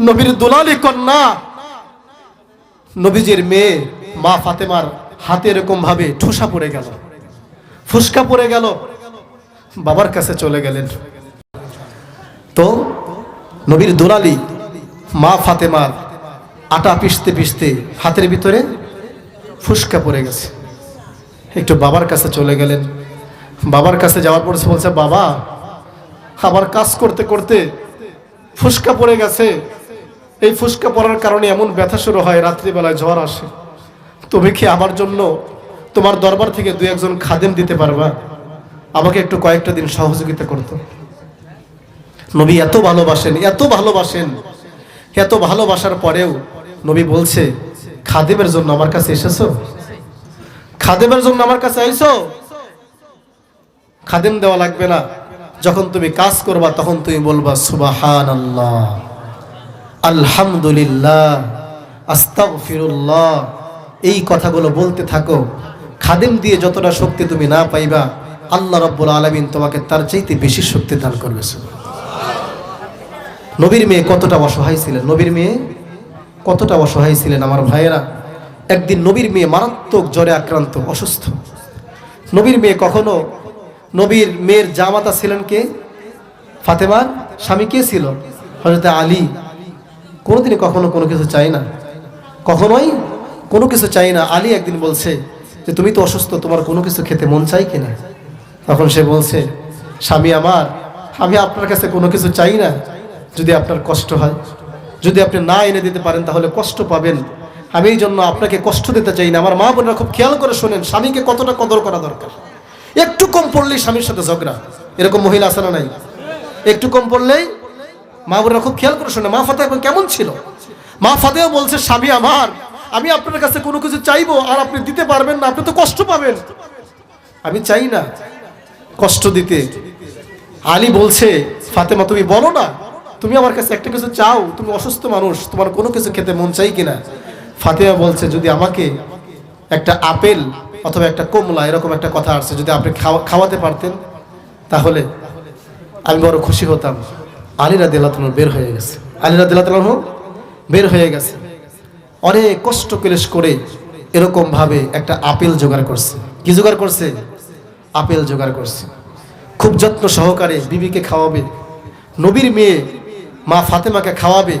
নবীর দুলালি কন্যা। নবীজির মেয়ে মা ফাতেমার হাতে এরকম ভাবে ঠোসা পড়ে গেল। ফুসকা পড়ে গেল। বাবার কাছে চলে গেলেন। তো নবীর দুলালি মা ফাতেমার আটা পিষতে পিষতে হাতের ভিতরে ফুসকা পড়ে গেছে। একটু বাবার কাছে চলে গেলেন। বাবার কাছে যাওয়ার পর বলছে, বাবা, আবার কাজ করতে করতে ফুসকা পড়ে গেছে। এই ফুসকা পড়ার কারণে এমন ব্যথা শুরু হয়, রাত্রিবেলায় জ্বর আসে। তুমি কি আমার জন্য তোমার দরবার থেকে দু একজন খাদেম দিতে পারবা? আমাকে একটু কয়েকটা দিন সহযোগিতা করতো। নবী এত ভালোবাসেন এত ভালোবাসেন, এত ভালোবাসার পরেও নবী বলছে, খাদেমের জন্য আমার কাছে এসেছ? খাদেমের জন্য আমার কাছে আইছো? খাদেম দেওয়া লাগবে না। যখন তুমি কাজ করবা, তখন তুমি বলবা সুবাহান আল্লাহ আলহামদুলিল্লাহ, আস্তাগফিরুল্লাহ, এই কথাগুলো বলতে থাকো। খাদেম দিয়ে যতটা শক্তি তুমি না পাইবা, আল্লাহ রব্বুল আলমিন তোমাকে তার চাইতে বেশি শক্তি দান করবে নবীর মেয়ে কতটা অসহায় ছিলেন? নবীর মেয়ে কতটা অসহায় ছিলেন আমার ভাইয়েরা? একদিন নবীর মেয়ে মারাত্মক জ্বরে আক্রান্ত, অসুস্থ। নবীর মেয়ে কখনো, নবীর মেয়ের জামাতা ছিলেন কে? ফাতেমার স্বামী কে ছিল? হজরত আলী। কোনোদিনই কখনো কোনো কিছু চাই না। কখনোই কোনো কিছু চাই না। আলী একদিন বলছে যে, তুমি তো অসুস্থ, তোমার কোনো কিছু খেতে মন চাই কিনা তখন সে বলছে, স্বামী আমার, আমি আপনার কাছে কোনো কিছু চাই না। যদি আপনার কষ্ট হয়, যদি আপনি না এনে দিতে পারেন, তাহলে কষ্ট পাবেন। আমি এই জন্য আপনাকে কষ্ট দিতে চাই না। আমার মা বোনেরা খুব খেয়াল করে শোনেন, স্বামীকে কতটা কদর করা দরকার। একটু কম পড়লেই স্বামীর সাথে ঝগড়া। এরকম মহিলা আছে না নাই? একটু কম পড়লেই মা বোনেরা খুব খেয়াল করে শোনে, মা ফাতে এখন কেমন ছিল? মা ফাতেও বলছে, স্বামী আমার, আমি আপনার কাছে কোনো কিছু চাইব আর আপনি দিতে পারবেন না, আপনি তো কষ্ট পাবেন। আমি চাই না কষ্ট দিতে। আলী বলছে, ফাতেমা, তুমি বলো না, তুমি আমার কাছে একটা কিছু চাও, তুমি অসুস্থ মানুষ, তোমার কোনো কিছু খেতে মন চাই কিনা? ফাতেমা বলছে, যদি আমাকে একটা আপেল অথবা একটা কমলা, এরকম একটা কথা আসছে, যদি আপনি খাওয়া, খাওয়াতে পারতেন, তাহলে আমি বড় খুশি হতাম। আলীরা দিল্লাতন বের হয়ে গেছে। আলীরা দিল্লাতন বের হয়ে গেছে। অনেক কষ্ট ক্লেশ করে এরকম ভাবে একটা আপেল জোগাড় করছে। কি জোগাড় করছে? আপেল জোগাড় করছে। খুব যত্ন সহকারে বিবিকে খাওয়াবে। নবীর মেয়ে মা ফাতেমাকে খাওয়াবে।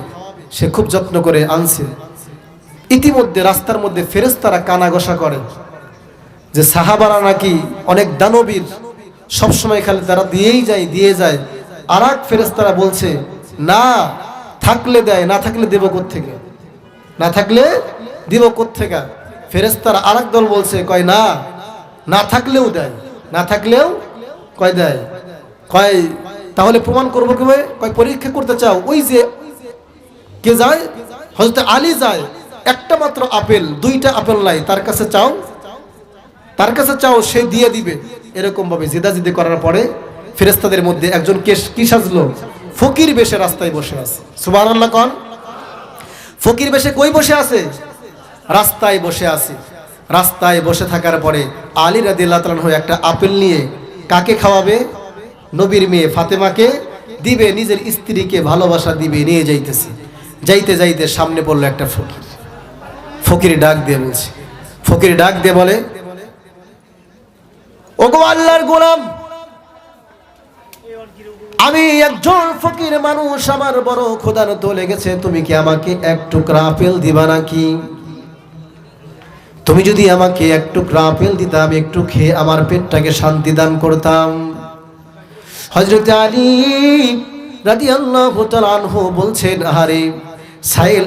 সে খুব যত্ন করে আনছে। ইতিমধ্যে রাস্তার মধ্যে ফেরেস্তারা কানা ঘষা করে। যে সাহাবারা নাকি অনেক দানবীর। সবসময় খালি তারা দিয়েই যায়, দিয়ে যায়। আর এক ফেরেস্তারা বলছে, না থাকলে দেয়, না থাকলে দেব থেকে না থাকলে দিব থেকে ফেরেস্তারা আর দল বলছে, কয়, না না থাকলেও দেয়, না থাকলেও কয় দেয়? কয়, তাহলে প্রমাণ করব কীভাবে? কয়, পরীক্ষা করতে চাও, ওই যে কে যায়? হয়তো আলী যায়, একটা মাত্র আপেল, দুইটা আপেল নাই, তার কাছে চাও? তার কাছে চাও, সে দিয়ে দিবে। এরকম ভাবে জিদাজিদি করার পরে ফেরেস্তাদের মধ্যে একজন কে কি সাজলো? ফকির বেশে রাস্তায় বসে আছে। সুবাহ কন। ফকির বেশে কই বসে আছে? রাস্তায় বসে আছে। রাস্তায় বসে থাকার পরে আলী রাদিল্লাহ হয়ে একটা আপেল নিয়ে কাকে খাওয়াবে? নবীর মেয়ে ফাতেমাকে দিবে, নিজের স্ত্রীকে ভালোবাসা দিবে, নিয়ে যাইতেছে। যাইতে যাইতে সামনে পড়ল একটা ফকির। ফকির ডাক দিয়ে বলছে। ফকির ডাক দিয়ে বলে, ওগো আল্লাহর গোলাম আমি একজন ফকির মানুষ, আমার বড় খোদার তো লেগেছে তুমি কি আমাকে এক টুকরা আপেল দিবা নাকি? তুমি যদি আমাকে এক টুকরা আপেল দিতাম একটু খেয়ে আমার পেটটাকে শান্তি দান করতাম। হজরত আলী রাদি আল্লাহ আনহু বলছেন, আহারে, সাইল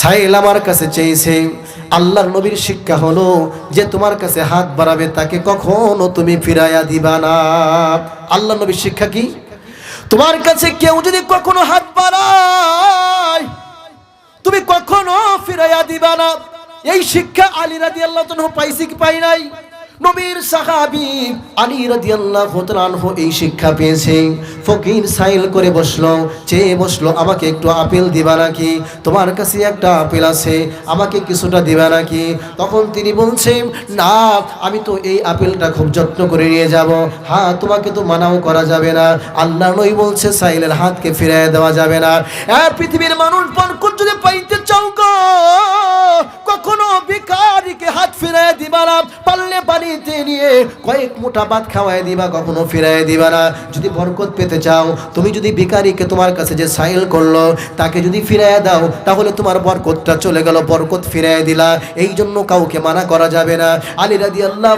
সাইল আমার কাছে চেয়েছে, আল্লাহর নবীর শিক্ষা হলো যে তোমার কাছে হাত বাড়াবে, তাকে কখনো তুমি ফিরাইয়া দিবা না। আল্লাহর নবীর শিক্ষা কি? তোমার কাছে কেউ যদি কখনো হাত বাড়ায়, তুমি কখনো ফিরাইয়া দিবা না। এই শিক্ষা আলী রাদি আল্লাহ পাইছি কি পাই নাই? নবীর সাহাবি আলী রাদিয়াল্লাহু তাআলা এই শিক্ষা পেয়েছে। ফকির সাইল করে বসল, চেয়ে বসল, আমাকে একটু আপেল দিবা নাকি? তোমার কাছে একটা আপেল আছে, আমাকে কিছুটা দিবা নাকি? তখন তিনি বলছেন, না, আমি তো এই আপেলটা খুব যত্ন করে নিয়ে যাব। হ্যাঁ তোমাকে তো মানাও করা যাবে না। আল্লাহ নই বলছে, সাইলের হাতকে ফিরিয়ে দেওয়া যাবে না। পৃথিবীর মানুষ বরকত যদি পাইতে চাও কখনো ভিখারিকে হাত ফিরায় দিবা না পারলে বাড়িতে নিয়ে কয়েক মোটা ভাত খাওয়াই দিবা, কখনো ফিরাই দিবা না। যদি বরকত পেতে চাও, তুমি যদি ভিখারিকে তোমার কাছে যে সাইল করল, তাকে যদি ফিরাইয়া দাও, তাহলে তোমার বরকতটা চলে গেল, বরকত ফিরাই দিলা। এই জন্য কাউকে মানা করা যাবে না। আলী রাদি আল্লাহ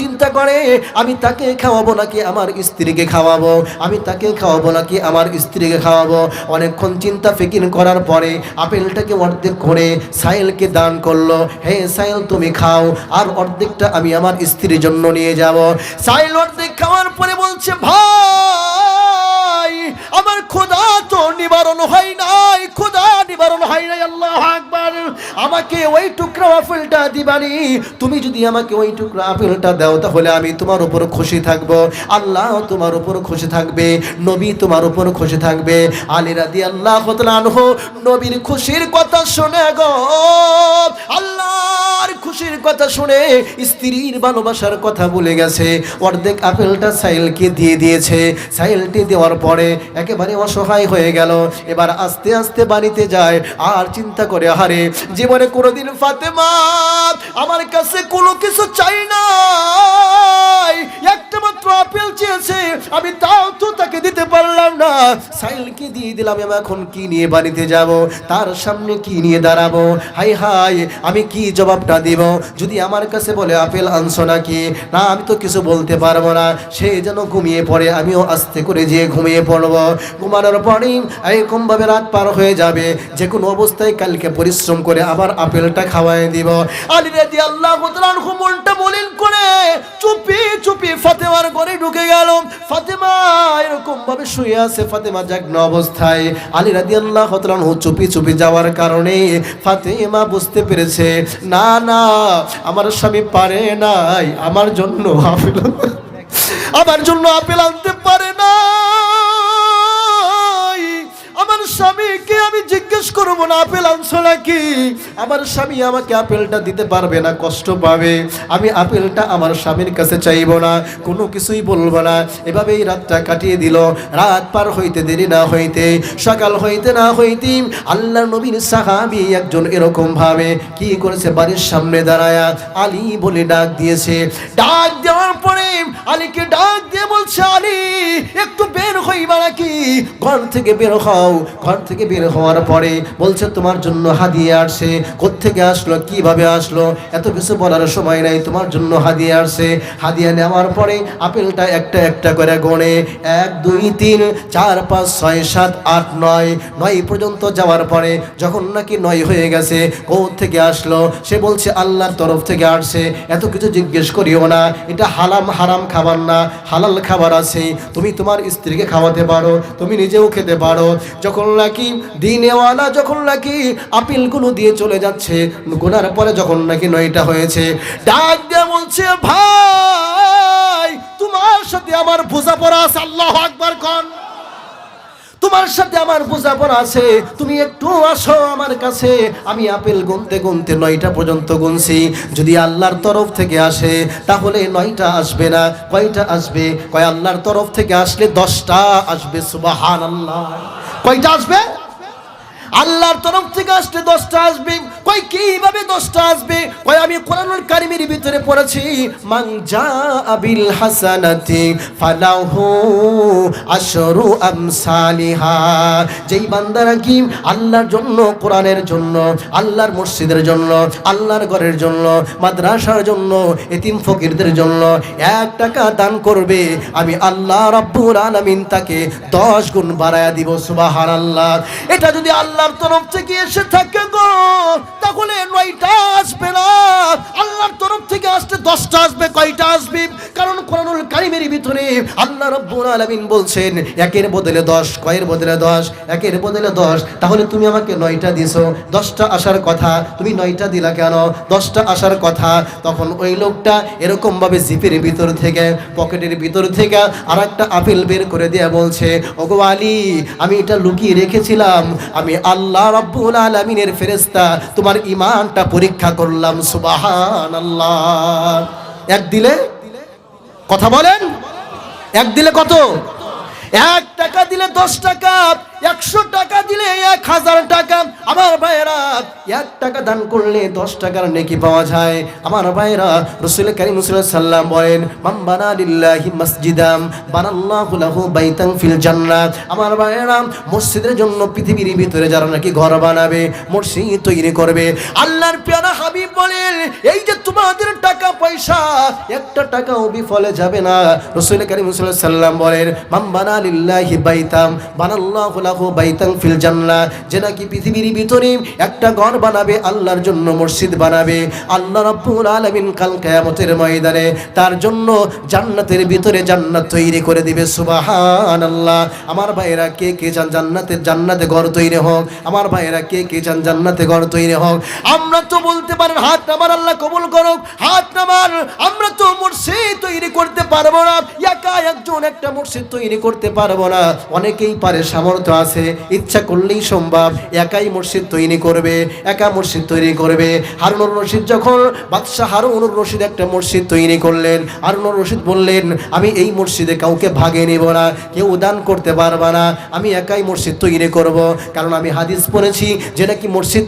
চিন্তা করে, আমি তাকে খাওয়াবো নাকি আমার স্ত্রীকে খাওয়াবো? আমি তাকে খাওয়াবো নাকি আমার স্ত্রীকে খাওয়াবো? অনেকক্ষণ চিন্তা ফিকির করার পরে, আপেলটাকে অর্ধেক করে সাইলকে দান করল, হে সাইল, তুমি খাও, আর অর্ধেকটা আমি আমার স্ত্রীর জন্য নিয়ে যাব। সাইল অর্ধেক খাওয়ার পরে বলছে, ভাই, আমার খোদা তো নিবারণ হয় নাই খোদা নিবারণ হয় নাই, আল্লাহ আমাকে ওই টুকরা আপেলটা দিবানি। তুমি যদি আমাকে ওই টুকরা আপেলটা দাও, তাহলে আমি তোমার উপর খুশি থাকব। আল্লাহ তোমার উপর খুশি থাকবে, নবী তোমার উপর খুশি থাকবে। আলী রাদি আল্লাহ আনহু নবীর খুশির কথা শুনে গো। আল্লাহর খুশির কথা শুনে স্ত্রীর ভালোবাসার কথা বলে গেছে। অর্ধেক আপেলটা সাইলকে দিয়ে দিয়েছে। সাইলটি দেওয়ার পরে একেবারে অসহায় হয়ে গেল। এবার আস্তে আস্তে বাড়িতে যায়, আর চিন্তা করে, হারে জীবনে কোনোদিন ফাতেমা আমার কাছে কোনো কিছু চাই না একটা মাত্র আপেল চেয়েছে আমি তো সাইলকে দিয়ে দিলাম, আমি এখন কি নিয়ে বাড়িতে যাব? তার সামনে কি নিয়ে দাঁড়াবো? হাই হাই, আমি কি জবাবটা দিব? যদি আমার কাছে বলে আপেল আনছো নাকি? না, আমি তো কিছু বলতে পারব না। সে যেন ঘুমিয়ে পড়ে, আমিও আস্তে করে যেয়ে ঘুমিয়ে পড়ব। ঘুমানোর পরেই এরকম ভাবে রাত পার হয়ে যাবে। যে কোনো অবস্থায় কালকে পরিশ্রম করে আবার আপেলটা খাওয়াই দিব। আলী রাজি আল্লাহ মনটা মলিন করে চুপি চুপি ফাতেমার ঘরে ঢুকে গেল। ফাতেমা এরকম ভাবে শুয়ে আছে। ফাতেমা জাগ্ন অবস্থায়। আলী রাদি আল্লাহ চুপি চুপি যাওয়ার কারণে ফাতেমা বুঝতে পেরেছে, না না, আমার স্বামী পারে নাই, আমার জন্য আপেল আমার জন্য আপেল আনতে পারে না আমার স্বামীকে করব না, আপেল আনছো নাকি? আমার স্বামী আমাকে আপেলটা দিতে পারবে না, কষ্ট পাবে। আমি আপেলটা আমার স্বামীর কাছে চাইব না, কোনো কিছুই বলব না। এভাবেই রাতটা কাটিয়ে দিল। রাত পার হইতে দেরি না হইতে, সকাল হইতে না হইতে আল্লাহ নবীর সাহাবি একজন এরকম ভাবে কি করেছে? বাড়ির সামনে দাঁড়ায়া আলী বলে ডাক দিয়েছে। ডাক দেওয়ার পরে আলীকে ডাক দিয়ে বলছে, আলী, একটু বের হইবা নাকি? ঘর থেকে বের হও। ঘর থেকে বের হওয়ার পরে বলছে, তোমার জন্য হাদিয়ে আসছে কোত্থেকে আসলো? কীভাবে আসলো? এত কিছু বলার সময় নাই, তোমার জন্য হাদিয়ে আসছে হাদিয়া নেওয়ার পরে আপেলটা একটা একটা করে গণে এক, দুই, তিন, চার, পাঁচ, ছয়, সাত, আট, নয় নয় পর্যন্ত যাওয়ার পরে যখন নাকি নয় হয়ে গেছে কোথ থেকে আসলো? সে বলছে, আল্লাহর তরফ থেকে আসছে। এত কিছু জিজ্ঞেস করিও না, এটা হালাম হারাম খাবার না, হালাল খাবার আছে, তুমি তোমার স্ত্রীকে খাওয়াতে পারো, তুমি নিজেও খেতে পারো। যখন নাকি দিনেওয়ালা যখন নাকি আপিলগুলো দিয়ে চলে যাচ্ছে, গোনার পরে যখন নাকি নয়টা হয়েছে, ডাক দিয়ে বলছে, ভাই, তোমার সাথে আমার বোঝাপড়া আছে, আল্লাহ আকবার কন। তোমার সাথে আমার বোঝাপড়া আছে। তুমি একটু আসো আমার কাছে। আমি আপেল গুনতে গুনতে নয়টা পর্যন্ত গুনছি। যদি আল্লাহর তরফ থেকে আসে, তাহলে নয়টা আসবে না। কয়টা আসবে? কয় আল্লাহর তরফ থেকে আসলে দশটা আসবে সুবাহান আল্লাহ কয়টা আসবে? আল্লাহর তরফ থেকে আসলে দশটা আসবে। কই, কীভাবে দশটা আসবে? কই, আমি কোরআনুল কারিমের ভিতরে পড়েছি, মান জা আবিল হাসানাতি ফালাহু আশরু আমসালিহা। যেই বান্দারা কি? আল্লাহর জন্য, কোরআনের জন্য, আল্লাহর মসজিদের জন্য, আল্লাহর ঘরের জন্য, মাদ্রাসার জন্য, এতিম ফকিরদের জন্য এক টাকা দান করবে। আমি আল্লাহ রাব্বুল আলামিন তাকে দশ গুণ বাড়ায়া দিব, সুবহানাল্লাহ। এটা যদি আল্লাহ আল্লাহর তরফ থেকে এসে থাকে গো। তাহলে নয়টা আসবে না। আল্লাহর তরফ থেকে আসতে দশটা আসবে, কয়টা আসবে? কারণ কোরআনুল কারিমের ভিতরে আল্লাহ রব্বুল আলামিন বলছেন, একের বদলে দশ, কয়ের বদলে দশ, একের বদলে দশ। তাহলে তুমি আমাকে নয়টা দিছো। দশটা আসার কথা, তুমি নয়টা দিলা কেন? দশটা আসার কথা, তখন ওই লোকটা এরকম ভাবে জিপের ভিতর থেকে, পকেটের ভিতর থেকে আর একটা আপেল বের করে দিয়ে বলছে, ওগো আলী, আমি এটা লুকিয়ে রেখেছিলাম। আমি আল্লাহ রব্বুল আলমিনের ফেরেস্তা তোমার ইমানটা পরীক্ষা করলাম সুবাহান আল্লাহ এক দিলে? কথা বলেন? এক দিলে কত? এক টাকা দিলে দশ টাকা। একশো টাকা দিলে এক হাজার টাকা। আমার ভাইয়েরা, এক টাকা দান করলে দশ টাকার নেকি পাওয়া যায়। আমার ভাইয়েরা, রসুল করিম সাল্লাম বলেন মাম্বানা মসজিদাম ফিল জান্নাত। আমার ভাইয়েরা, মসজিদের জন্য পৃথিবীর ভিতরে যারা নাকি ঘর বানাবে, মসজিদ তৈরি করবে, আল্লাহর পেয়ারা হাবিব বলেন, এই যে তোমাদের টাকা পয়সা, একটা টাকাও বিফলে যাবে না। রসুল করিম সাল্লাম বলেন মাম্বানা বাইতাম লাহু বাইতান ফিল জান্নাহ, যে নাকি পৃথিবীর ভিতরে একটা ঘর বানাবে, আল্লাহর জন্য মসজিদ বানাবে। আল্লাহ রাব্বুল আলামিন কাল কিয়ামতের ময়দানে তার জন্য জান্নাতের ভিতরে জান্নাত তৈরি করে দিবে। সুবহানাল্লাহ। আমার ভাইয়েরা, কে কে চান জান্নাতের জান্নাতে ঘর তৈরি হোক? আমার ভাইয়েরা, কে কে চান জান্নাতে ঘর তৈরি হোক? আমরা তো বলতে পারেন, হাত নামার আল্লাহ কবুল করুক, হাত নামার আমরা তো মসজিদ তৈরি করতে পারব না। একা একজন একটা মসজিদ তৈরি করতে পারব না। অনেকেই পারে সামর্থ্য আছে, ইচ্ছা করলেই সম্ভব। একাই মসজিদ তৈরি করবে, একা মসজিদ তৈরি করবে। হারুনুর রশিদ যখন, বাদশাহ হারুনুর রশিদ একটা মসজিদ তৈরি করলেন। হারুনুর রশিদ বললেন, আমি এই মসজিদে কাউকে ভাগে নেব না, কেউ দান করতে পারবা না। আমি একাই মসজিদ তৈরি করব। কারণ আমি হাদিস পড়েছি যেটা কি মসজিদ